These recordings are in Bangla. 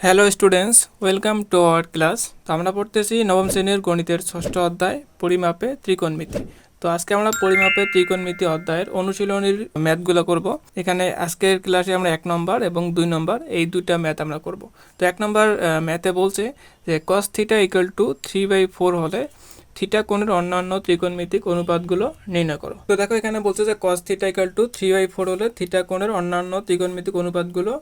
Hello students welcome to our class তো আমরা পড়তেছি নবম শ্রেণির গণিতের ষষ্ঠ অধ্যায়, পরিমাপে ত্রিকোণমিতি। তো আজকে আমরা পরিমাপে ত্রিকোণমিতি অধ্যায়ের অনুশীলনীর ম্যাথগুলো করব। এখানে আজকের ক্লাসে আমরা এক নম্বর এবং দুই নম্বর, এই দুইটা ম্যাথ আমরা করব। তো এক নম্বর ম্যাথে বলছে যে cos theta equal to three by four হলে থিটা কোণের অন্যান্য ত্রিকোণমিতিক অনুপাতগুলো নির্ণয় করো। তো দেখো এখানে বলছে যে cos theta equal to three by four হলে থিটা কোণের অন্যান্য ত্রিকোণমিতিক অনুপাতগুলো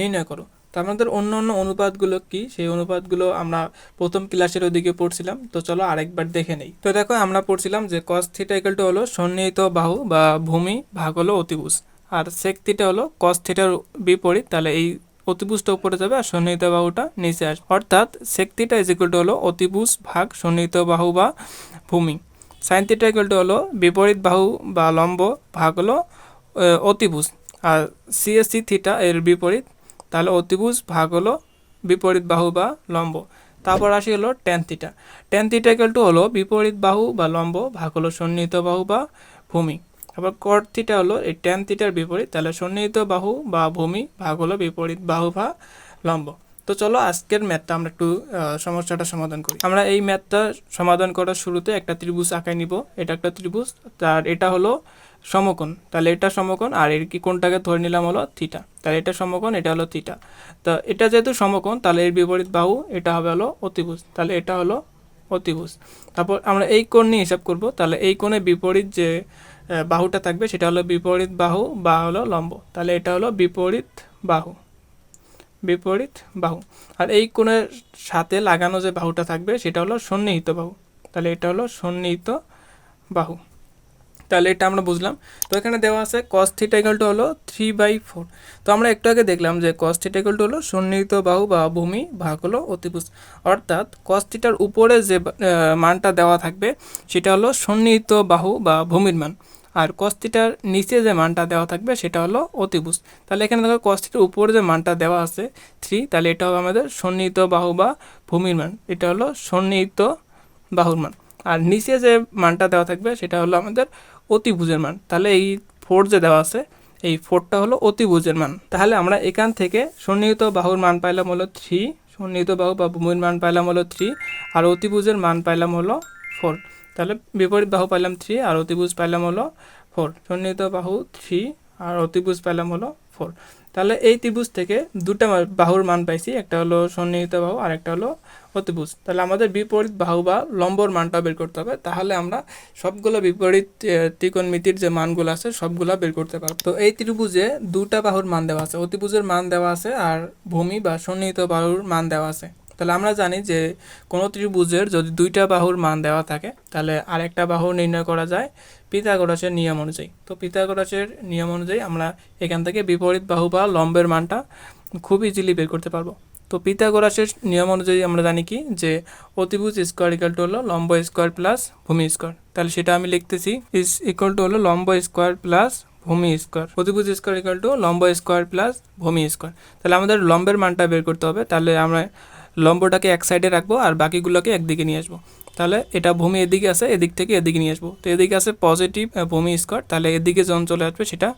নির্ণয় করো। তো আমাদের অন্য অন্য অনুপাতগুলো কি? সেই অনুপাতগুলো আমরা প্রথম ক্লাসের ওদিকে পড়ছিলাম। তো চলো আরেকবার দেখে নেই। তো দেখো আমরা পড়ছিলাম যে কস থিটা ইকুয়াল টু হলো সন্নিহিত বাহু বা ভূমি ভাগ হলো অতিভুজ। আর সেক থিটা হলো কস থিটার বিপরীত, তাহলে এই অতিভুজটা উপরে যাবে আর সন্নিহিত বাহুটা নিচে আসবে। অর্থাৎ sec theta is equal to হলো অতিভুজ ভাগ সন্নিহিত বাহু বা ভূমি। সাইন থিটা টু হলো বিপরীত বাহু বা লম্ব ভাগ হলো অতিভুজ। আর সিএসসি থিটা এর বিপরীত তাহলে অতিভুজ ভাগ হলো বিপরীত বাহু বা লম্ব। তারপর আসি হলো tan theta tan theta to হলো বিপরীত বাহু বা লম্ব, ভাগ হলো সন্নিহিত বাহু বা ভূমি। আবার কট থিটা হলো এই টেন থিটার বিপরীত, তাহলে সন্নিহিত বাহু বা ভূমি ভাগ হলো বিপরীত বাহু বা লম্ব। তো চলো আজকের ম্যাথটা আমরা একটু সমস্যাটা সমাধান করি। আমরা এই ম্যাথটা সমাধান করার শুরুতে একটা ত্রিভুজ আঁকাই নিব। এটা একটা ত্রিভুজ, তার এটা হলো সমকোণ। তাহলে এটা সমকোণ আর এর কি কোনটাকে ধরে নিলাম হলো থিটা। তাহলে এটা সমকোণ, এটা হলো থিটা। তো এটা যেহেতু সমকোণ, তাহলে এর বিপরীত বাহু এটা হবে হলো অতিভুজ। তাহলে এটা হলো অতিভুজ। তারপর আমরা এই কোণ নিয়ে হিসাব করব। তাহলে এই কোণে বিপরীত যে বাহুটা থাকবে সেটা হলো বিপরীত বাহু বা হলো লম্ব। তাহলে এটা হলো বিপরীত বাহু। বিপরীত বাহু। আর এই কোণের সাথে লাগানো যে বাহুটা থাকবে সেটা হলো সন্নিহিত বাহু। তাহলে এটা হলো সন্নিহিত বাহু। তাহলে এটা আমরা বুঝলাম। তো এখানে দেওয়া আছে কস থিটা ইকাল টু হলো থ্রি বাই ফোর তো আমরা একটু আগে দেখলাম যে কস থিটা ইকাল টু হলো সন্নিহিত বাহু বা ভূমি ভাগ হলো অতিভুজ। অর্থাৎ কস থিটার উপরে যে মানটা দেওয়া থাকবে সেটা হলো সন্নিহিত বাহু বা ভূমির মান। আর কস থিটার নিচে যে মানটা দেওয়া থাকবে সেটা হলো অতিভুজ। তাহলে এখানে দেখো কস থিটার উপরে যে মানটা দেওয়া আছে থ্রি তাহলে এটা হবে আমাদের সন্নিহিত বাহু বা ভূমির মান। এটা হলো সন্নিহিত বাহুর মান। আর নিচে যে মানটা দেওয়া থাকবে সেটা হলো আমাদের অতিভুজের মান। তাহলে এই ফোর যে দেওয়া আছে, এই ফোরটা হলো অতিভুজের মান। তাহলে আমরা এখান থেকে সন্নিহিত বাহুর মান পাইলাম হলো থ্রি সন্নিহিত বাহু বা ভূমির মান পাইলাম হলো থ্রি আর অতিভুজের মান পাইলাম হলো ফোর তাহলে বিপরীত বাহু পাইলাম থ্রি আর অতিভুজ পাইলাম হলো ফোর সন্নিহিত বাহু থ্রি আর অতিভুজ পাইলাম হলো ফোর তাহলে এই ত্রিভুজ থেকে দুটা বাহুর মান পাইছি, একটা হলো সন্নিহিত বাহু আর একটা হলো অতিভুজ। তাহলে আমাদের বিপরীত বাহু বা লম্বর মানটা বের করতে হবে, তাহলে আমরা সবগুলো বিপরীত ত্রিকোণ ত্রিকোণমিতির যে মানগুলো আছে সবগুলো বের করতে পারব। তো এই ত্রিভুজে দুটা বাহুর মান দেওয়া আছে, অতিভুজের মান দেওয়া আছে আর ভূমি বা সন্নিহিত বাহুর মান দেওয়া আছে। তাহলে আমরা জানি যে কোনো ত্রিভুজের যদি দুইটা বাহুর মান দেওয়া থাকে, তাহলে আরেকটা বাহু নির্ণয় করা যায় পিথাগোরাসের নিয়ম অনুযায়ী। তো পিথাগোরাসের নিয়ম অনুযায়ী আমরা এখান থেকে বিপরীত বাহু বা লম্বের মানটা খুব ইজিলি বের করতে পারব। তো পিথাগোরাসের নিয়ম অনুযায়ী আমরা জানি কি? যে অতিভুজ স্কোয়ার ইকাল টু হলো লম্ব স্কোয়ার প্লাস ভূমি স্কোয়ার তাহলে সেটা আমি লিখতেছি ইস ইকুয়াল টু হলো লম্ব স্কোয়ার প্লাস ভূমি স্কোয়ার অতিভুজ স্কোয়ার ইকাল টু লম্ব স্কোয়ার প্লাস ভূমি স্কোয়ার তাহলে আমাদের লম্বের মানটা বের করতে হবে, তাহলে আমরা লম্বটাকে এক সাইডে রাখব আর বাকিগুলোকে একদিকে নিয়ে আসব। তাহলে এটা ভূমি এদিকে আছে এদিক থেকে এদিকে নিয়ে আসব। তো এদিকে আছে পজিটিভ ভূমি স্কোয়ার তাহলে এদিকে যখন চলে আসবে সেটা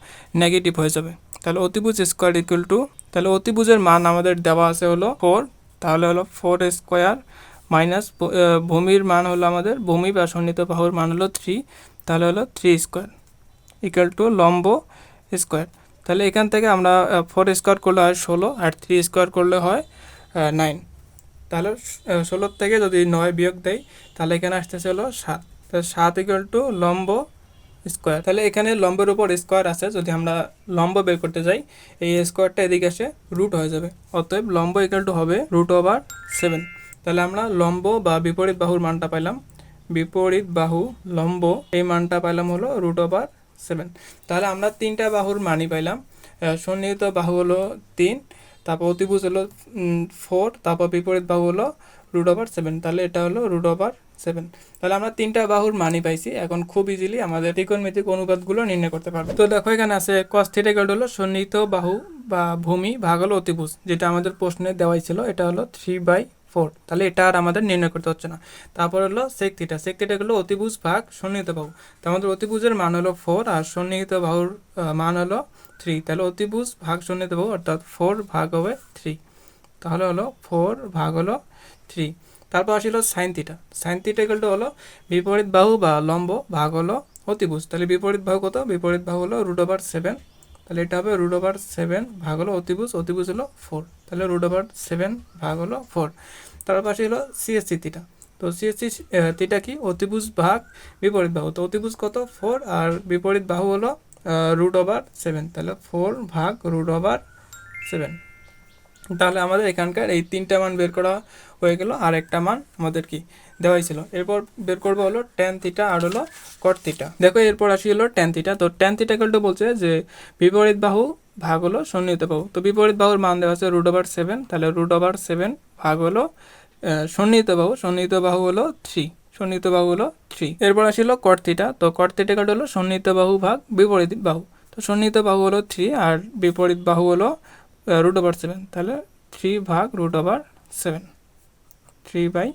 নেগেটিভ হয়ে যাবে। তাহলে অতিভুজ স্কোয়ার ইকুয়াল টু তাহলে অতিভুজের মান আমাদের দেওয়া আছে হলো ফোর তাহলে হলো ফোর স্কোয়ার মাইনাস ভূমির মান হলো আমাদের, ভূমি বা সন্নিহিত বাহুর মান হলো থ্রি তাহলে হলো থ্রি স্কোয়ার ইকুয়াল টু লম্ব স্কোয়ার তাহলে এখান থেকে আমরা ফোর স্কোয়ার করলে হয় ষোলো, আর থ্রি স্কোয়ার করলে হয় নাইন তাহলে ষোলোর থেকে যদি নয় বিয়োগ দেয় তাহলে এখানে আসতেছে হলো সাত তাহলে সাত ইকুয়াল টু লম্ব স্কোয়ার তাহলে এখানে লম্বের উপর স্কোয়ার আছে, যদি আমরা লম্ব বের করতে যাই, এই স্কোয়ারটা এদিকে এসে রুট হয়ে যাবে। অতএব লম্ব ইকুয়াল টু হবে রুট ওভার সেভেন তাহলে আমরা লম্ব বা বিপরীত বাহুর মানটা পাইলাম। বিপরীত বাহু লম্ব, এই মানটা পাইলাম হলো রুট ওভার সেভেন তাহলে আমরা তিনটা বাহুর মানই পাইলাম। সন্নিহিত বাহু হলো তিন তারপর অতিভুজ হলো ফোর তারপর বিপরীত বাহু হলো রুট ওভার সেভেন তাহলে এটা হলো রুট ওভার সেভেন তাহলে আমরা তিনটা বাহুর মানই পাইছি, এখন খুব ইজিলি আমাদের ত্রিকোণমিতিক অনুপাতগুলো নির্ণয় করতে পারব। তো দেখো এখানে আছে কস থিটা ইকুয়াল হলো সন্নিহিত বাহু বা ভূমি, ভাগ হলো অতিভুজ, যেটা আমাদের প্রশ্নে দেওয়াই ছিল, এটা হলো থ্রি বাই ফোর তাহলে এটা আর আমাদের নির্ণয় করতে হচ্ছে না। তারপর হলো সেক থিটা সেক থিটা হলো অতিভুজ ভাগ সন্নিহিত বাহু। তো আমাদের অতিভুজের মান হলো ফোর আর সন্নিহিত বাহুর মান হলো থ্রি তাহলে অতিভুজ ভাগ সন্নিহিত বাহু অর্থাৎ ফোর ভাগ হবে থ্রি তাহলে হলো ফোর ভাগ হলো থ্রি তারপর আসিল সাইন থিটা সাইন থিটা হলো বিপরীত বাহু বা লম্ব ভাগ হলো অতিভুজ। তাহলে বিপরীত বাহু কত? বিপরীত বাহু হলো রুট ওভার সেভেন তাহলে এটা হবে রুট ওভার সেভেন ভাগ হলো অতিভুজ। অতিভুজ হলো ফোর তাহলে রুট ওভার সেভেন ভাগ হলো ফোর তার পাশে হলো সিএসসি থিটা তো সিএসসি থিটা কি? অতিভুজ ভাগ বিপরীত বাহু। তো অতিভুজ কত? ফোর আর বিপরীত বাহু হলো রুট ওভার সেভেন তাহলে ফোর ভাগ রুট ওভার সেভেন তাহলে আমাদের এখানকার এই তিনটা মান বের করা হয়ে গেল। আর একটা মান আমাদের কি দেওয়াই ছিল। এরপর বের করব হলো টেন থিটা আর হলো কট থিটা দেখো এরপর আসি হলো টেন থিটা তো টেন থিটা কলটা বলছে যে বিপরীত বাহু ভাগ হলো সন্নিহিত বাহু। তো বিপরীত বাহুর মান দেওয়া আছে রুট ওভার সেভেন তাহলে রুট ওভার সেভেন ভাগ হলো সন্নিহিত বাহু। সন্নিহিত বাহু হলো থ্রি সন্নিহিত বাহু হলো থ্রি এরপর আসিল কট থিটা তো কট থিটা হলো সন্নিহিত বাহু ভাগ বিপরীত বাহু। তো সন্নিহিত বাহু হলো থ্রি আর বিপরীত বাহু হলো রুট ওভার সেভেন তাহলে থ্রি ভাগ root over seven three by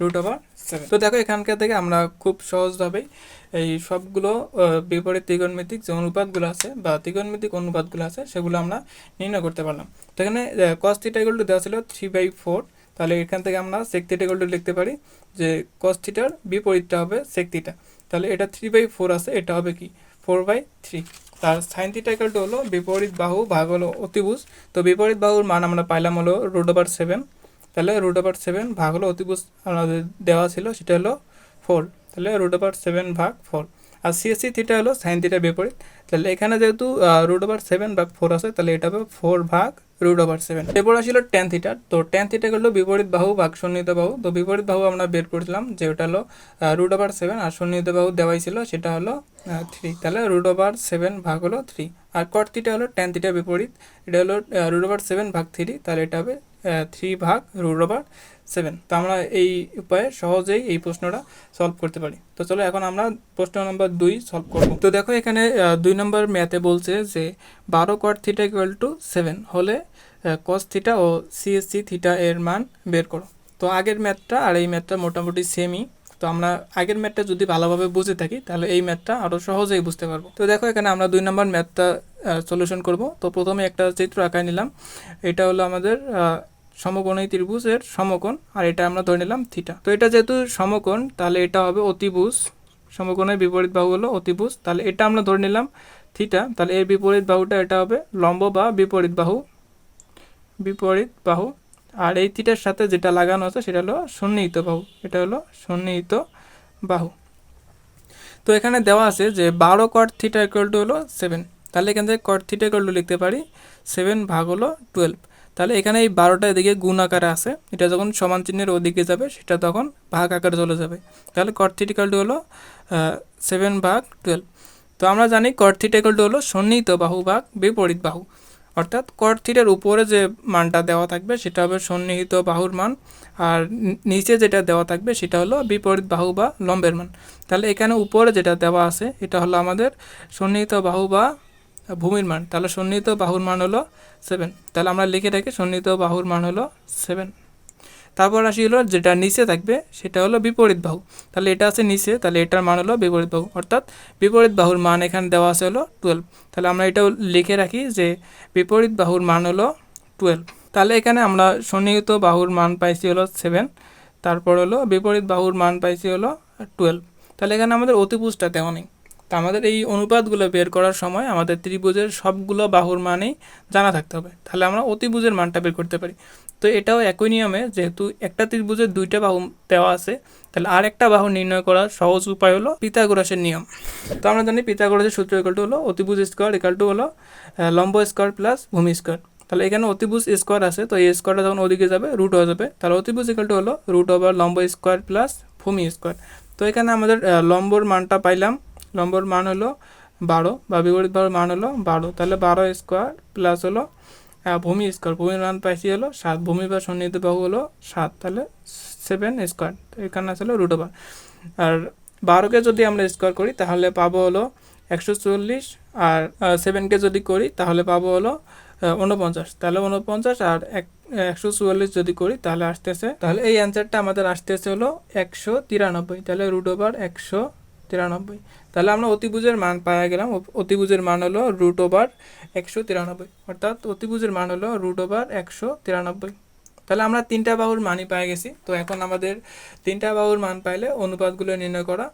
root over seven তো দেখো এখানকার থেকে আমরা খুব সহজভাবেই এই সবগুলো বিপরীত ত্রিকোণমিতিক যে অনুপাতগুলো আছে বা ত্রিকোণমিতিক অনুপাতগুলো আছে সেগুলো আমরা নির্ণয় করতে পারলাম। তো এখানে কস থিটা ইকুয়াল টু দেওয়া ছিল থ্রি বাই ফোর তাহলে এখান থেকে আমরা সেক থিটা ইকুয়াল টু লিখতে পারি যে কস থিটার বিপরীতটা হবে সেক থিটা তাহলে এটা থ্রি বাই ফোর আছে এটা হবে কি? ফোর বাই থ্রি তার সাইন থিটা হলো বিপরীত বাহু ভাগ হলো অতিভুজ। তো বিপরীত বাহুর মান আমরা পাইলাম হলো রুট ওভার সেভেন তাহলে রুট ওভার সেভেন ভাগ হলো অতিভুজ আমাদের দেওয়া ছিল, সেটা হলো ফোর তাহলে রুট ওভার সেভেন ভাগ ফোর আর সিএসসি থিটা হলো সাইন থিটার বিপরীত। তাহলে এখানে যেহেতু রুট ওভার সেভেন ভাগ ফোর আছে, তাহলে এটা হবে ফোর ভাগ রুট ওভার সেভেন এরপর আসছিল টেন থিটার তো টেন থিটা হলো বিপরীত বাহু, ভাগ সন্নিহিত বাহু। তো বিপরীত বাহু আমরা বের করেছিলাম, যে ওটা হলো রুট ওভার সেভেন আর সন্নিহিত বাহু দেওয়াই ছিল, সেটা হলো থ্রি তাহলে রুট ওভার সেভেন ভাগ হলো থ্রি আর কট থিটা হলো টেন থিটা বিপরীত। এটা হলো রুট ওভার সেভেন ভাগ থ্রি, তাহলে এটা হবে থ্রি ভাগ রুট ওভার সেভেন। তো আমরা এই উপায়ে সহজেই এই প্রশ্নটা সলভ করতে পারি। তো চলো এখন আমরা প্রশ্ন নম্বর দুই সলভ করব। তো দেখো এখানে দুই নম্বর ম্যাথে বলছে যে বারো cot theta equal to seven হলে কস থিটা ও সিএসসি থিটা এর মান বের করো। তো আগের ম্যাথটা আর এই ম্যাথটা মোটামুটি সেমই তো আমরা আগের ম্যাথটা যদি ভালোভাবে বুঝে থাকি, তাহলে এই ম্যাথটা আরও সহজেই বুঝতে পারব। তো দেখো এখানে আমরা দুই নম্বর ম্যাথটা সলিউশন করব। তো প্রথমে একটা চিত্র আঁকায় নিলাম। এটা হলো আমাদের সমকোণী ত্রিভুজের সমকোণ, আর এটা আমরা ধরে নিলাম থিটা তো এটা যেহেতু সমকোণ, তাহলে এটা হবে অতিভুজ। সমকোণের বিপরীত বাহু হলো অতিভুজ। তাহলে এটা আমরা ধরে নিলাম থিটা তাহলে এর বিপরীত বাহুটা এটা হবে লম্ব বা বিপরীত বাহু। বিপরীত বাহু। আর এই থিটার সাথে যেটা লাগানো আছে সেটা হলো সন্নিহিত বাহু। এটা হলো সন্নিহিত বাহু। তো এখানে দেওয়া আছে যে বারো কট থিটা ইকুয়াল টু হলো সেভেন তাহলে এখান থেকে কট থিটা টু লিখতে পারি সেভেন ভাগ হলো টুয়েলভ তাহলে এখানে এই বারোটা এদিকে গুণ আকারে আসে এটা যখন সমান চিহ্নের ওদিকে যাবে, সেটা তখন ভাগ আকারে চলে যাবে। তাহলে কট থিটা ইকুয়াল টু হলো সেভেন ভাগ টুয়েলভ তো আমরা জানি কট থিটা ইকুয়াল টু হলো সন্নিহিত বাহু ভাগ বিপরীত বাহু। অর্থাৎ কট থিটার উপরে যে মানটা দেওয়া থাকবে, সেটা হবে সন্নিহিত বাহুর মান। আর নিচে যেটা দেওয়া থাকবে, সেটা হলো বিপরীত বাহু বা লম্বের মান। তাহলে এখানে উপরে যেটা দেওয়া আছে, এটা হলো আমাদের সন্নিহিত বাহু বা ভূমির মান। তাহলে সন্নিহিত বাহুর মান হলো সেভেন তাহলে আমরা লিখে রাখি সন্নিহিত বাহুর মান হলো সেভেন তারপর আসি হলো যেটা নিচে থাকবে, সেটা হলো বিপরীত বাহু। তাহলে এটা আছে নিচে, তাহলে এটার মান হলো বিপরীত বাহু। অর্থাৎ বিপরীত বাহুর মান এখানে দেওয়া আছে হলো টুয়েলভ তাহলে আমরা এটাও লিখে রাখি যে বিপরীত বাহুর মান হলো টুয়েলভ তাহলে এখানে আমরা সন্নিহিত বাহুর মান পাইছি হলো সেভেন তারপর হলো বিপরীত বাহুর মান পাইছি হলো টুয়েলভ তাহলে এখানে আমাদের অতিভুজটা দেওয়া নেই। তা আমাদের এই অনুপাতগুলো বের করার সময় আমাদের ত্রিভুজের সবগুলো বাহুর মানেই জানা থাকতে হবে। তাহলে আমরা অতিভুজের মানটা বের করতে পারি। তো এটাও একই নিয়মে যেহেতু একটা ত্রিভুজের দুইটা বাহু দেওয়া আছে, তাহলে আর একটা বাহু নির্ণয় করার সহজ উপায় হলো পিথাগোরাসের নিয়ম। তো আমরা জানি পিথাগোরাসের সূত্র ইকাল টু হলো অতিভুজ স্কোয়ার ইকাল টু হলো লম্ব স্কোয়ার প্লাস ভূমি স্কোয়ার তাহলে এখানে অতিভুজ স্কোয়ার আছে, তো এই স্কোয়ারটা যখন ওদিকে যাবে রুট হয়ে যাবে, তাহলে অতিভুজ ইকাল টু হলো রুট ওভার লম্ব স্কোয়ার প্লাস ভূমি স্কোয়ার তো এখানে আমাদের লম্বর মানটা পাইলাম লম্বর মান হলো বারো বা বিপরীত বাহুর মান হলো বারো। তাহলে বারো স্কোয়ার প্লাস হলো ভূমি স্কোয়ার ভূমির মান পাইছি হলো সাত, ভূমি বা সন্নিহিত বাহু হলো সাত। তাহলে সেভেন স্কোয়ার এখানে আসলে রুট ওভার আর বারোকে যদি আমরা স্কোয়ার করি, তাহলে পাবো হলো একশো চল্লিশ আর সেভেনকে যদি করি, তাহলে পাবো হলো উনপঞ্চাশ তাহলে উনপঞ্চাশ আর এক, একশো চুয়াল্লিশ যদি করি, তাহলে আসতেছে, তাহলে এই অ্যান্সারটা আমাদের আসতেছে হলো একশো তিরানব্বই। তাহলে রুট ওভার একশো তিরানব্বই। তাহলে আমরা অতিভুজের মান পাওয়া গেলাম। অতিভুজের মান হলো রুট ওভার একশো তিরানব্বই। অর্থাৎ অতিভুজের মান হলো রুট ওভার একশো তিরানব্বই। তাহলে আমরা তিনটা বাহুর মানই পেয়ে গেছি। তো এখন আমাদের তিনটা বাহুর মান পাইলে অনুপাতগুলো নির্ণয় করা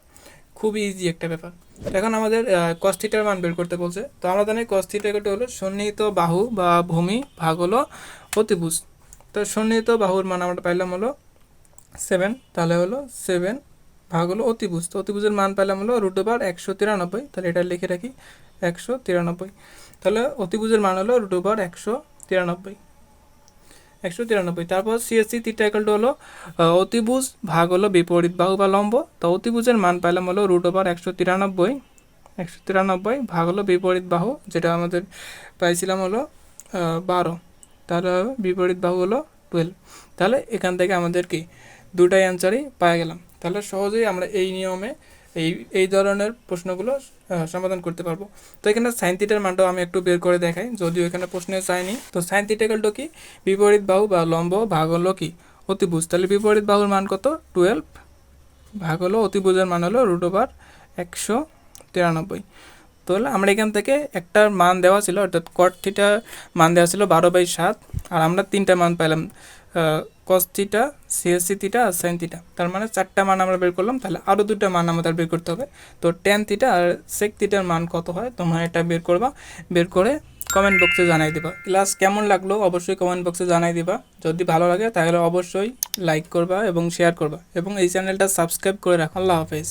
খুবই ইজি একটা ব্যাপার। এখন আমাদের কস্থিটার মান বের করতে বলছে। তো আমরা জানি কস্থিটা হলো সন্নিহিত বাহু বা ভূমি ভাগ হলো অতিভুজ। তো সন্নিহিত বাহুর মান আমরা পাইলাম হলো সেভেন তাহলে হলো সেভেন ভাগ হলো অতিভুজ। তো অতিভুজের মান পেলাম হলো রুট ওভার একশো তিরানব্বই। তাহলে এটা লিখে রাখি, একশো তিরানব্বই। তাহলে অতিভুজের মান হলো রুট ওভার একশো তিরানব্বই। একশো তিরানব্বই। তারপর সিএসসি তিনটা ইকাল হলো অতিভুজ ভাগ হলো বিপরীত বাহু বা লম্ব। তো অতিভুজের মান পেলাম হলো রুট ওভার একশো তিরানব্বই। একশো তিরানব্বই ভাগ হলো বিপরীত বাহু, যেটা আমাদের পাইছিলাম হলো বারো। তাহলে বিপরীত বাহু হলো টুয়েলভ তাহলে এখান থেকে আমাদের কি? দুটাই অ্যান্সারই পাওয়া গেলাম। তাহলে সহজেই আমরা এই নিয়মে এই এই ধরনের প্রশ্নগুলো সমাধান করতে পারব। তো এখানে সাইন থিটার মানটাও আমি একটু বের করে দেখাই, যদিও এখানে প্রশ্নে চাইনি তো সাইন থিটাকালটা কি? বিপরীত বাহু বা লম্ব ভাগ হলো কি? অতিভুজ। তাহলে বিপরীত বাহুর মান কত? টুয়েলভ ভাগ হলো অতিভুজের মান হলো রুট ওভার একশো তিরানব্বই। তাহলে আমরা এখান থেকে একটা মান দেওয়া ছিল, অর্থাৎ কট থিটা মান দেওয়া ছিল বারো বাই সাত, আর আমরা তিনটা মান পেলাম কস থিটা সিএসসি থিটা আর সাইন থিটা তার মানে চারটা মান আমরা বের করলাম, তাহলে আরও দুটো মান আমাদের বের করতে হবে। তো টেন থিটা আর সেক থিটার মান কত হয়? তোমরা এটা বের করবা, বের করে কমেন্ট বক্সে জানাই দিবা। ক্লাস কেমন লাগল অবশ্যই কমেন্ট বক্সে জানাই দিবা। যদি ভালো লাগে, তাহলে অবশ্যই লাইক করবা এবং শেয়ার করবা। এবং এই চ্যানেলটা সাবস্ক্রাইব করে রাখো। আল্লাহ হাফেজ।